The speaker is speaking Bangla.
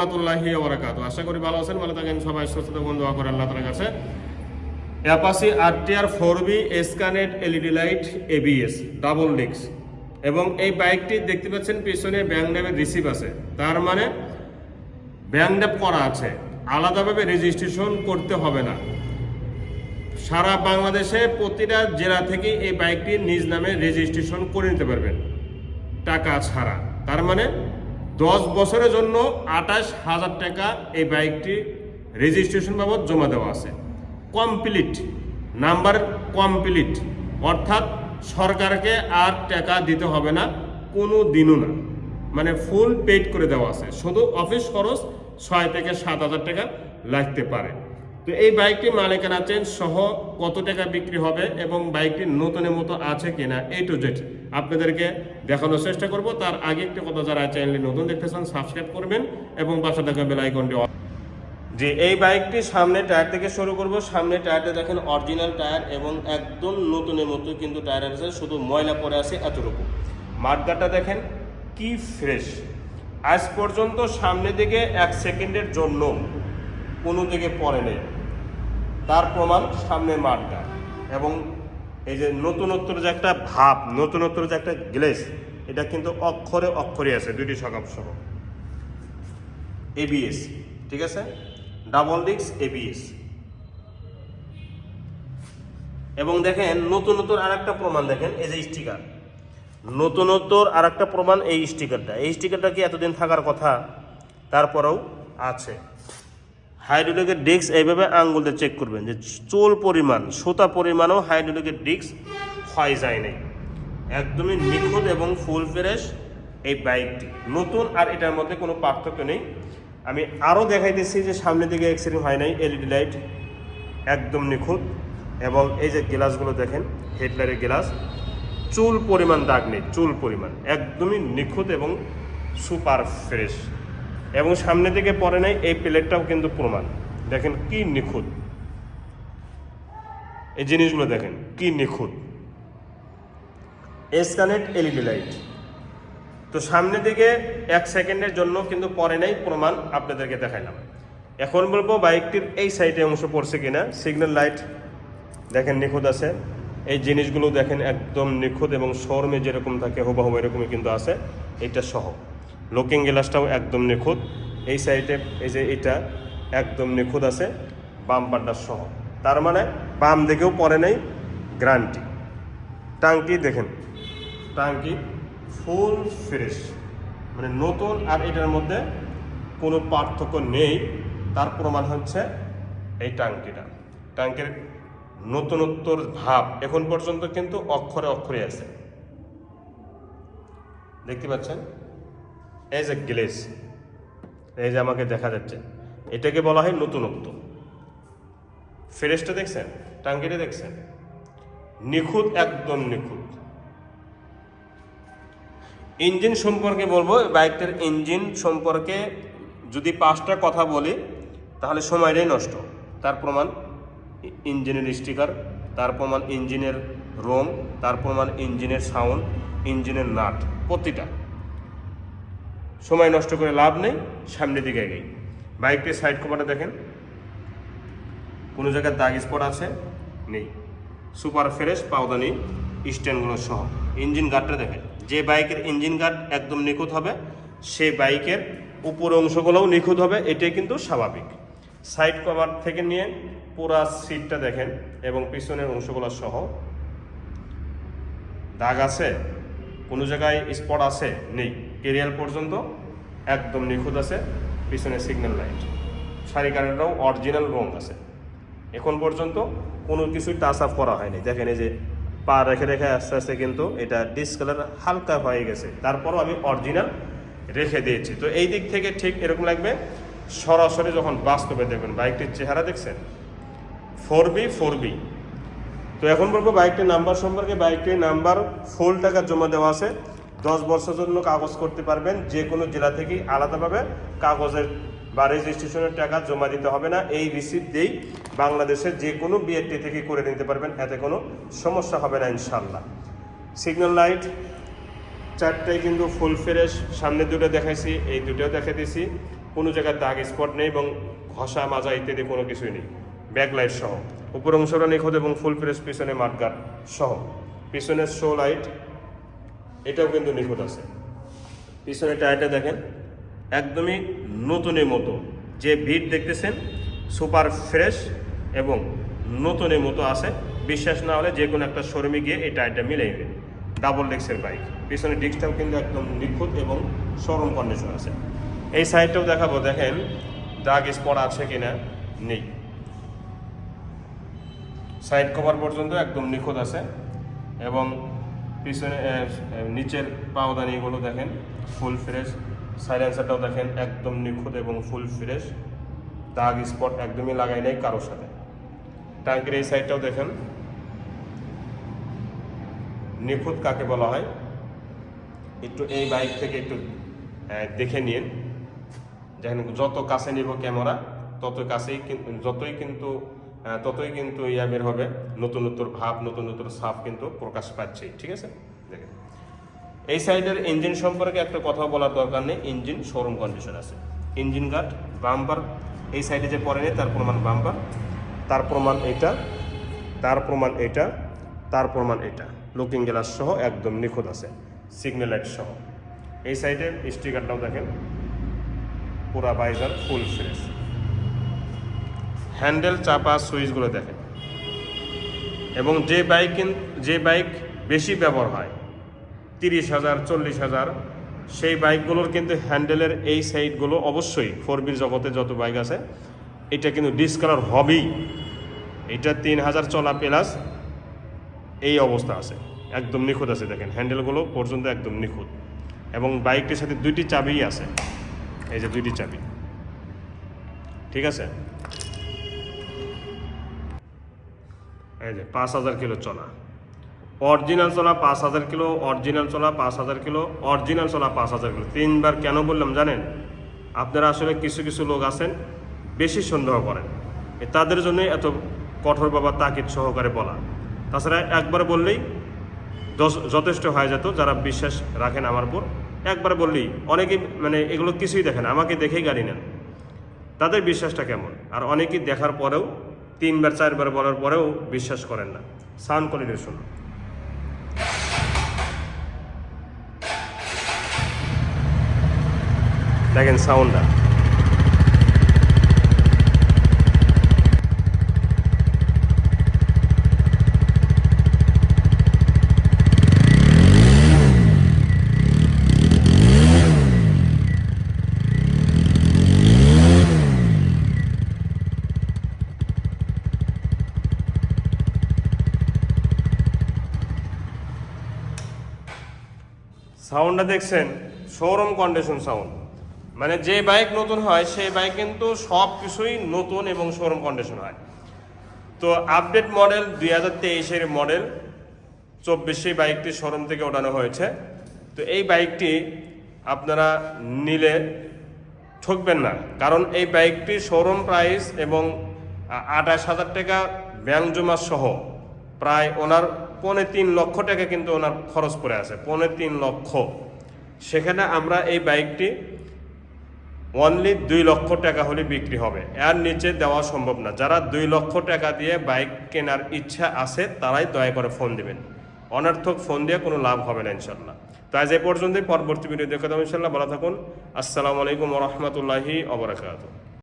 রহমতুল্লাহি ওবরাকাত আশা করি ভালো আছেন, ভালো থাকেন সবাই, সুস্থ বন্ধু করে আল্লাহ তালার কাছে। অ্যাপাসি আরটিআর ফোর বি এসকানেট এলইডি লাইট এবিএস, ডাবল ডিক্স এবং এই বাইকটি দেখতে পাচ্ছেন, পিছনে ব্যাংক রিসিভ আছে। তার মানে ব্যাংক ড্যাপ করা আছে। আলাদাভাবে রেজিস্ট্রেশন করতে হবে না। সারা বাংলাদেশে প্রতিটা জেলা থেকে এই বাইকটি নিজ নামে রেজিস্ট্রেশন করে নিতে পারবেন, টাকা ছাড়া। তার মানে দশ বছরের জন্য আঠাশ হাজার টাকা এই বাইকটি রেজিস্ট্রেশন বাবদ জমা দেওয়া আছে। কমপ্লিট নাম্বার কমপ্লিট অর্থাৎ সরকারকে আর টাকা দিতে হবে না, কোনো দিনও না। মানে ফুল পেড করে দেওয়া আছে। শুধু অফিস খরচ ছয় থেকে সাত হাজার টাকা লাগতে পারে। তো এই বাইকটি মালিকানা চেঞ্জ সহ কত টাকা বিক্রি হবে এবং বাইকটি নতুনের মতো আছে কিনা এই টু জেড আপনাদেরকে দেখানোর চেষ্টা করব। তার আগে একটি কথা যারা চ্যানেলটি নতুন দেখতেছেন, সাবস্ক্রাইব করবেন এবং পাশে থাকা বেল আইকনটি জি এই বাইকটি সামনে টায়ার থেকে শুরু করব। সামনে টায়ারটা দেখেন অরিজিনাল টায়ার এবং একদম নতুনের মতো কিন্তু টায়ার আছে, শুধু ময়লা পড়ে আছে এতটুকু। মাঠগাটা দেখেন কি ফ্রেশ। আজ পর্যন্ত সামনে দিকে এক সেকেন্ডের জন্য কোনো দিকে পড়ে নেই। তার প্রমাণ সামনে মাঠটা এবং এই যে নতুনত্বর যে একটা ভাব, নতুনত্বর যে একটা গ্লেস, এটা কিন্তু অক্ষরে অক্ষরে আছে, দুইটি সকাপ সহ। এবিএস ঠিক আছে? ডাবল ডিক্স এবিএস এবং দেখেন, নতুনত্বর আর একটা প্রমাণ দেখেন, এই যে স্টিকার। নতুনত্বর আর একটা প্রমাণ এই স্টিকারটা। এই স্টিকারটা কি এতদিন থাকার কথা? তারপরেও আছে। হাইড্রোলিকের ডিস্ক এইভাবে আঙ্গুল দিয়ে চেক করবেন যে চুল পরিমাণ, সুতা পরিমাণও হাইড্রোলিকের ডিস্ক ক্ষয় যায় নাই। একদমই নিখুঁত এবং ফুল ফ্রেশ এই বাইকটি। নতুন আর এটার মধ্যে কোনো পার্থক্য নেই। আমি আরও দেখাইতেছি যে সামনের দিকে অ্যাক্সিডেন্ট হয় নাই এলইডি লাইট একদম নিখুঁত এবং এই যে গ্লাসগুলো দেখেন, হেডলাইটের গ্লাস, চুল পরিমাণ দাগ নেই, চুল পরিমাণ। একদমই নিখুঁত এবং সুপার ফ্রেশ। এবং সামনে থেকে পরে নাই, এই প্লেটটাও কিন্তু প্রমাণ। দেখেন কি নিখুঁত। এই জিনিসগুলো দেখেন, কি নিখুঁত। এসকানেট এলইডি লাইট। তো সামনে দিকে এক সেকেন্ডের জন্য কিন্তু পরে নাই, প্রমাণ আপনাদেরকে দেখাইলাম। এখন বলব বাইকটির এই সাইডে অংশ পড়ছে কিনা, সিগন্যাল লাইট দেখেন নিখুঁত আছে। এই জিনিসগুলো দেখেন একদম নিখুঁত এবং শোরুমে যেরকম থাকে, হুবাহু এরকমই কিন্তু আছে, এটা সহ। লুকিং গ্লাসটাও একদম নিখুঁত। এই সাইডে এই যে এটা একদম নিখুঁত আছে, বাম পাড্ডার সহ। তার মানে বাম দিকেও পরে নাই, গ্রান্টি। টাঙ্কি দেখেন, টাঙ্কি ফুল ফ্রেশ। মানে নতুন আর এটার মধ্যে কোনো পার্থক্য নেই। তার প্রমাণ হচ্ছে এই টাঙ্কিটা। টাঙ্কির নতুনত্বর ভাব এখন পর্যন্ত কিন্তু অক্ষরে অক্ষরে আছে। দেখতে পাচ্ছেন? এই যে গ্লেস এই যে আমাকে দেখা যাচ্ছে, এটাকে বলা হয় নতুনত্ব। ফ্রেশটা দেখছেন? টাঙ্কিটা দেখছেন? নিখুঁত, একদম নিখুঁত। ইঞ্জিন সম্পর্কে বলব, বাইকটার ইঞ্জিন সম্পর্কে যদি পাঁচটা কথা বলি, তাহলে সময়টাই নষ্ট। তার প্রমাণ ইঞ্জিনের স্টিকার, তার প্রমাণ ইঞ্জিনের রোম তার প্রমাণ ইঞ্জিনের সাউন্ড, ইঞ্জিনের নাট, প্রতিটা। সময় নষ্ট করে লাভ নেই, সামনের দিকে এগেই। বাইকটির সাইড কভারটা দেখেন। কোনো জায়গায় দাগ স্পট আছে? নেই। সুপার ফ্রেশ পাউদানি স্ট্যান্ডগুলো সহ। ইঞ্জিন গার্ডটা দেখেন। যে বাইকের ইঞ্জিন গার্ড একদম নিখুঁত হবে সেই বাইকের উপর অংশগুলোও নিখুঁত হবে, এটাই কিন্তু স্বাভাবিক। সাইড কভার থেকে নিয়ে পুরা সিটটা দেখেন এবং পিছনের অংশগুলো সহ। দাগ আছে? কোনো জায়গায় স্পট আছে? নেই। কেরিয়াল পর্যন্ত একদম নিখুঁত আছে, পিছনে সিগন্যাল লাইট শাড়ি কারেন্টটাও অরিজিনাল রং আছে। এখন পর্যন্ত কোনো কিছুই টাচ আপ করা হয়নি। দেখেন এই যে পা রেখে রেখে আস্তে আস্তে কিন্তু এটা ডিসকালার হালকা হয়ে গেছে। তারপরও আমি অরিজিনাল রেখে দিয়েছি। তো এই দিক থেকে ঠিক এরকম লাগবে, সরাসরি যখন বাস্তবে দেখবেন, বাইকটির চেহারা দেখছেন? ফোর বি ফোর বি তো এখন বলব বাইকটির নাম্বার সম্পর্কে, বাইকটির নাম্বার ফুল টাকা জমা দেওয়া আছে। দশ বছর জন্য কাগজ করতে পারবেন, যে কোনো জেলা থেকেই আলাদাভাবে কাগজের বা রেজিস্ট্রেশনের টাকা জমা দিতে হবে না। এই রিসিপ্ট দিয়েই বাংলাদেশের যে কোনো বিএটি থেকে করে নিতে পারবেন, এতে কোনো সমস্যা হবে না ইনশাল্লাহ সিগন্যাল লাইট চারটাই কিন্তু ফুল ফ্রেশ সামনে দুটো দেখাইছি, এই দুটোও দেখে দিয়েছি। কোনো জায়গায় দাগ স্পট নেই এবং ঘষা, মাজা ইত্যাদি কোনো কিছুই নেই। ব্যাকলাইট সহ। উপর অংশটা নিখুঁত এবং ফুল ফ্রেশ পিছনে মাঠগাট সহ। পিছনের শো লাইট এটাও কিন্তু নিখুঁত আছে। পিছনে টায়ারটা দেখেন, একদমই নতুনের মতো। যে ভিড় দেখতেছেন, সুপার ফ্রেশ এবং নতুনের মতো আছে। বিশ্বাস না হলে যে কোনো একটা শোরুমে গিয়ে এই টায়ারটা মিলে ডাবল ডেক্সের বাইক। পিছনে ডিস্কটাও কিন্তু একদম নিখুঁত এবং শোরুম কন্ডিশন আছে। এই সাইডটাও দেখাবো, দেখেন দাগ স্পট আছে কিনা? নেই। সাইড কভার পর্যন্ত একদম নিখুঁত আছে। এবং পিছনে নিচের পাওদানিগুলো দেখেন ফুল ফ্রেশ সাইলেন্সারটাও দেখেন, একদম নিখুঁত এবং ফুল ফ্রেশ দাগ স্পট একদমই লাগাই নাই কারোর সাথে। ট্যাঙ্কের এই সাইডটাও দেখেন। নিখুঁত কাকে বলা হয়? একটু এই বাইক থেকে একটু দেখে নিন। যেখানে যত কাছে নিব ক্যামেরা তত কাছেই যতই কিন্তু ততই কিন্তু ইয়া বের হবে। নতুন নতুন ভাব, নতুন নতুন সাপ কিন্তু প্রকাশ পাচ্ছে, ঠিক আছে? দেখেন। এই সাইডের ইঞ্জিন সম্পর্কে একটা কথা বলার দরকার নেই। ইঞ্জিন শোরুম কন্ডিশন আছে। ইঞ্জিন গার্ড বাম্পার এই সাইডে যে পড়ে নেই, তার প্রমাণ বাম্পার তার প্রমাণ এটা, তার প্রমাণ এটা, তার প্রমাণ এটা। লুকিং গ্লাস সহ একদম নিখুঁত আছে। সিগন্যাল লাইট সহ। এই সাইডের স্টিকারটাও দেখেন। পুরা বাইজার ফুল ফ্রেশ হ্যান্ডেল, চাপা, সুইচগুলো দেখেন। এবং যে বাইক যে বাইক বেশি ব্যবহার হয়, তিরিশ হাজার, চল্লিশ হাজার, সেই বাইকগুলোর কিন্তু হ্যান্ডেলের এই সাইডগুলো অবশ্যই ফোর বির জগতে যত বাইক আছে, এটা কিন্তু ডিসকালার হবেই। এটা তিন হাজার চলা প্লাস এই অবস্থা আছে। একদম নিখুঁত আছে দেখেন, হ্যান্ডেলগুলো পর্যন্ত একদম নিখুঁত। এবং বাইকটির সাথে দুইটি চাবিই আছে। এই যে দুইটি চাবি। ঠিক আছে? এই যে, পাঁচ হাজার কিলো চলা অরিজিনাল চলা পাঁচ হাজার কিলো, অরিজিনাল চলা পাঁচ হাজার কিলো, অরিজিনাল চলা পাঁচ হাজার কিলো। তিনবার কেন বললাম জানেন? আপনারা আসলে কিছু কিছু লোক আছেন, বেশি সন্দেহ করেন। তাদের জন্যই এত কঠোর বাবা তাকিদ সহকারে বলা। তাছাড়া একবার বললেই যথেষ্ট হয়ে যেত যারা বিশ্বাস রাখেন আমার উপর। একবার বললেই অনেকেই মানে এগুলো কিছুই দেখেন আমাকে দেখেই গাড়ি নেন। তাদের বিশ্বাসটা কেমন? আর অনেকেই দেখার পরেও তিনবার চারবার বলার পরেও বিশ্বাস করেন না। সাউন্ড কোয়ালিটি শুনুন। দেখেন সাউন্ডটা। সাউন্ডটা দেখছেন? শোরুম কন্ডিশন সাউন্ড মানে যে বাইক নতুন হয়, সেই বাইক কিন্তু সব কিছুই নতুন এবং শোরুম কন্ডিশন হয়। তো আপডেট মডেল দুই হাজার তেইশের মডেল চব্বিশে বাইকটি শোরুম থেকে ওঠানো হয়েছে। তো এই বাইকটি আপনারা নিলে ঠকবেন না। কারণ এই বাইকটি শোরুম প্রাইস এবং আঠাশ হাজার টাকা ব্যাংক জমা সহ প্রায় ওনার পৌনে তিন লক্ষ টাকা কিন্তু ওনার খরচ পড়ে আছে, পৌনে তিন লক্ষ। সেখানে আমরা এই বাইকটি অনলি দুই লক্ষ টাকা হলে বিক্রি হবে। এর নিচে দেওয়া সম্ভব না। যারা দুই লক্ষ টাকা দিয়ে বাইক কেনার ইচ্ছা আছে, তারাই দয়া করে ফোন দিবেন। অনার্থক ফোন দিয়ে কোনো লাভ হবে না ইনশাল্লাহ তো আজ পর্যন্তই। পরবর্তী ভিডিও দেখে দেবো ইনশাল্লাহ ভালো থাকুন। আসসালামু আলাইকুম রহমতুল্লাহি অবরাকাত